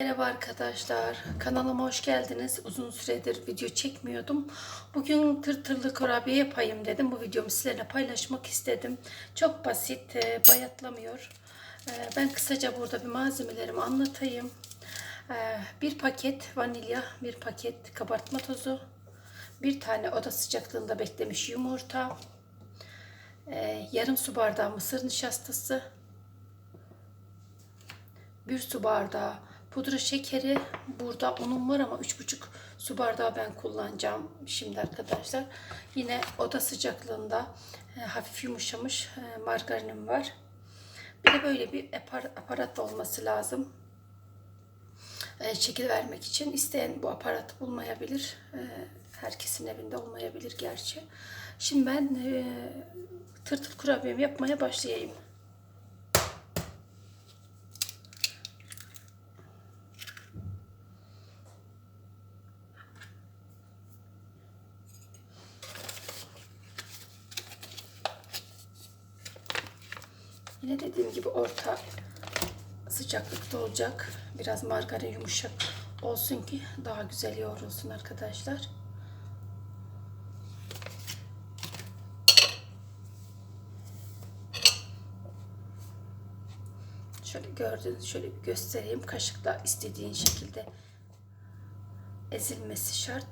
Merhaba arkadaşlar, kanalıma hoş geldiniz. Uzun süredir video çekmiyordum. Bugün tırtırlı kurabiye yapayım dedim. Bu videomu sizlerle paylaşmak istedim. Çok basit, e, bayatlamıyor. E, Ben kısaca burada bir malzemelerimi anlatayım. E, Bir paket vanilya, bir paket kabartma tozu, bir tane oda sıcaklığında beklemiş yumurta, yarım su bardağı mısır nişastası, bir su bardağı pudra şekeri. Burada unum var ama 3,5 su bardağı ben kullanacağım şimdi arkadaşlar. Yine oda sıcaklığında e, hafif yumuşamış e, margarinim var. Bir de böyle bir apar- aparat olması lazım. E, şekil vermek için. isteyen bu aparatı bulmayabilir. E, herkesin evinde olmayabilir gerçi. Şimdi ben e, tırtıl kurabiyemi yapmaya başlayayım. Yine dediğim gibi orta sıcaklıkta olacak. Biraz margarin yumuşak olsun ki daha güzel yoğrulsun arkadaşlar. Şöyle gördüğünüz şöyle bir göstereyim. Kaşıkla istediğin şekilde ezilmesi şart.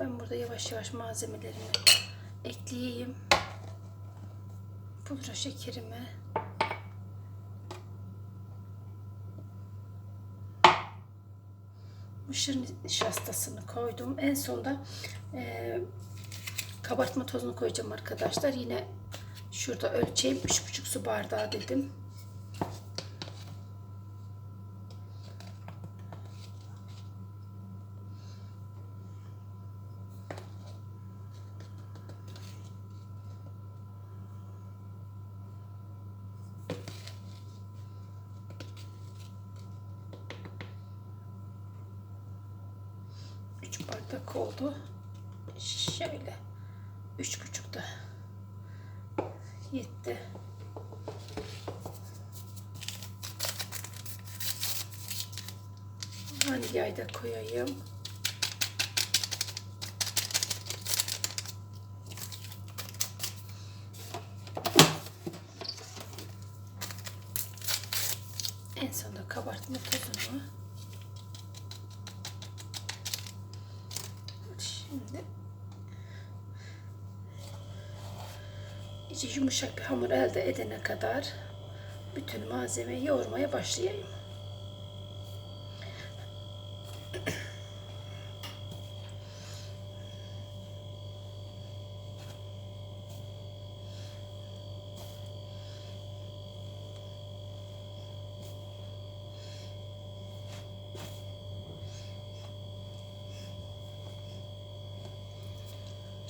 Ben burada yavaş yavaş malzemelerimi ekleyeyim. Pudra şekerimi. Mısır nişastasını koydum. En sonda e, kabartma tozunu koyacağım arkadaşlar. Yine şurada ölçeyim. 3,5 su bardağı dedim. Üç bardak oldu. Şöyle. Üç buçukta. Yetti. Vanilyayı da koyayım. En sonunda kabartma tozunu. Şimdi iyice yumuşak bir hamur elde edene kadar bütün malzemeyi yoğurmaya başlayayım.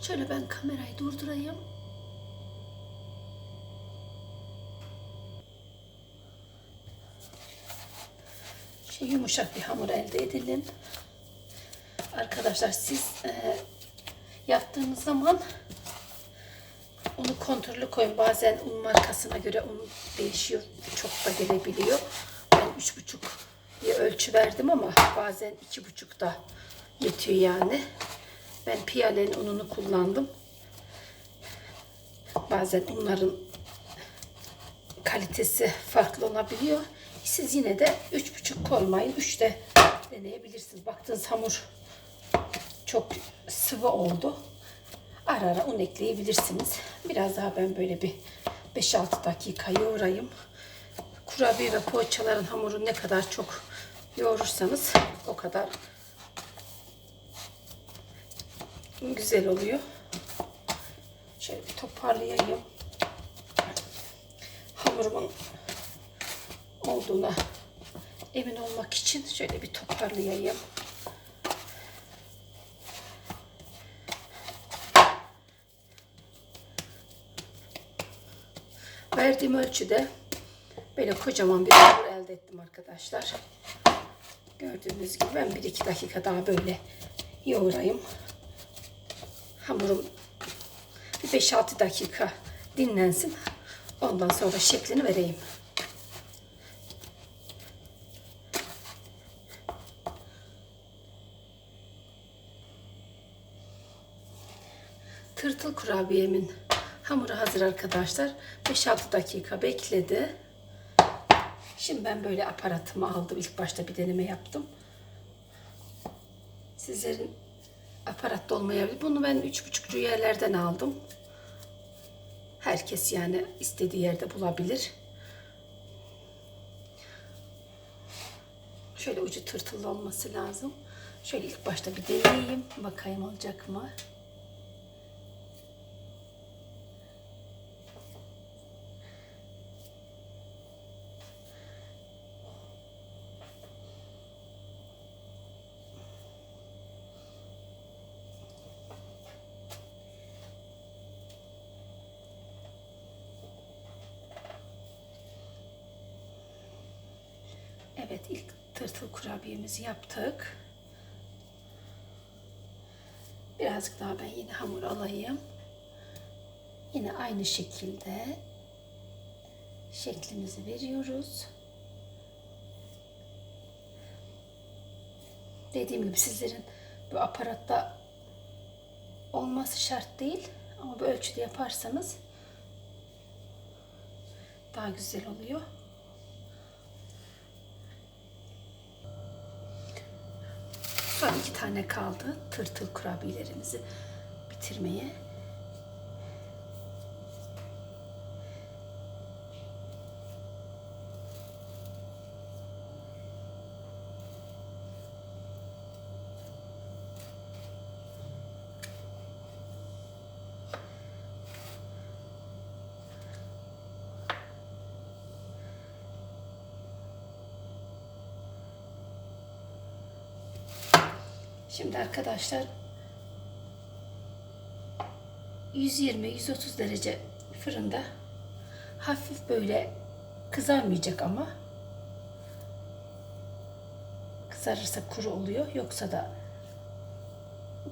Şöyle ben kamerayı durdurayım. Şey yumuşak bir hamur elde edelim. Arkadaşlar siz e, yaptığınız zaman onu kontrollü koyun. Bazen un markasına göre un değişiyor. Çok da gelebiliyor. Ben üç buçuk diye ölçü verdim ama bazen iki buçuk da yetiyor yani. Ben piyalenin ununu kullandım. Bazen unların kalitesi farklı olabiliyor. Siz yine de üç buçuk koymayın. Üçte deneyebilirsiniz. Baktığınız hamur çok sıvı oldu. Ara ara un ekleyebilirsiniz. Biraz daha ben böyle bir 5-6 dakika yoğurayım. Kurabiye ve poğaçaların hamuru ne kadar çok yoğurursanız o kadar güzel oluyor. Şöyle bir toparlayayım. Hamurumun olduğuna emin olmak için şöyle bir toparlayayım. Verdiğim ölçüde böyle kocaman bir hamur elde ettim arkadaşlar. Gördüğünüz gibi ben 1-2 dakika daha böyle yoğurayım hamurum 5-6 dakika dinlensin. Ondan sonra şeklini vereyim. Tırtıl kurabiyemin hamuru hazır arkadaşlar. 5-6 dakika bekledi. Şimdi ben böyle aparatımı aldım. İlk başta bir deneme yaptım. Sizlerin aparatta olmayabilir. Bunu ben 3,5 yerlerden aldım. Herkes yani istediği yerde bulabilir. Şöyle ucu tırtıllı olması lazım. Şöyle ilk başta bir deneyeyim. Bakayım olacak mı? Evet ilk tırtıl kurabiyemizi yaptık. Birazcık daha ben yine hamur alayım. Yine aynı şekilde şeklimizi veriyoruz. Dediğim gibi sizlerin bu aparatta olması şart değil ama bu ölçüde yaparsanız daha güzel oluyor. Son iki tane kaldı tırtıl kurabiyelerimizi bitirmeye. Şimdi arkadaşlar 120-130 derece fırında hafif böyle kızarmayacak ama kızarırsa kuru oluyor yoksa da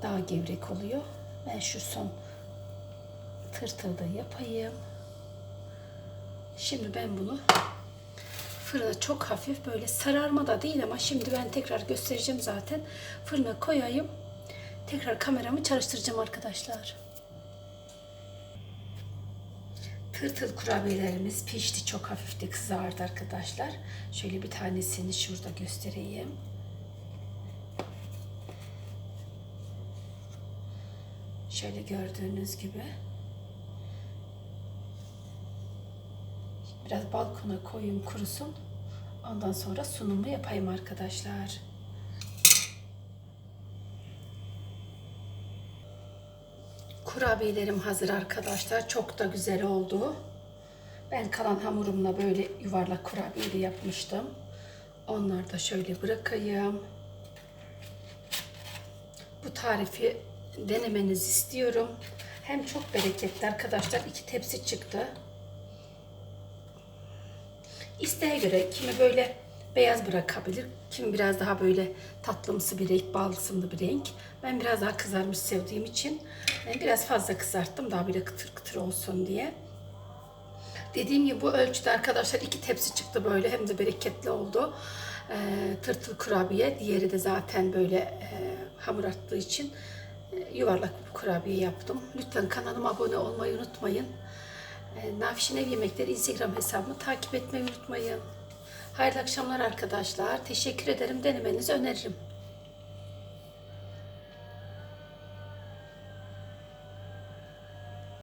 daha gevrek oluyor. Ben şu son tırtılda yapayım. Şimdi ben bunu fırına çok hafif böyle sararma da değil ama şimdi ben tekrar göstereceğim zaten. Fırına koyayım. Tekrar kameramı çalıştıracağım arkadaşlar. Tırtıl kurabiyelerimiz pişti. Çok hafif de kızardı arkadaşlar. Şöyle bir tanesini şurada göstereyim. Şöyle gördüğünüz gibi. Biraz balkona koyayım kurusun. Ondan sonra sunumu yapayım arkadaşlar. Kurabiyelerim hazır arkadaşlar. Çok da güzel oldu. Ben kalan hamurumla böyle yuvarlak kurabiyeli yapmıştım. Onları da şöyle bırakayım. Bu tarifi denemenizi istiyorum. Hem çok bereketli arkadaşlar. iki tepsi çıktı. İsteğe göre kimi böyle beyaz bırakabilir, kimi biraz daha böyle tatlımsı bir renk, balsımlı bir renk. Ben biraz daha kızarmış sevdiğim için e, biraz fazla kızarttım daha böyle kıtır kıtır olsun diye. Dediğim gibi bu ölçüde arkadaşlar iki tepsi çıktı böyle hem de bereketli oldu. E, tırtıl kurabiye, diğeri de zaten böyle e, hamur attığı için e, yuvarlak bir kurabiye yaptım. Lütfen kanalıma abone olmayı unutmayın. E, Nafişin Ev Yemekleri Instagram hesabımı takip etmeyi unutmayın. Hayırlı akşamlar arkadaşlar. Teşekkür ederim. Denemenizi öneririm.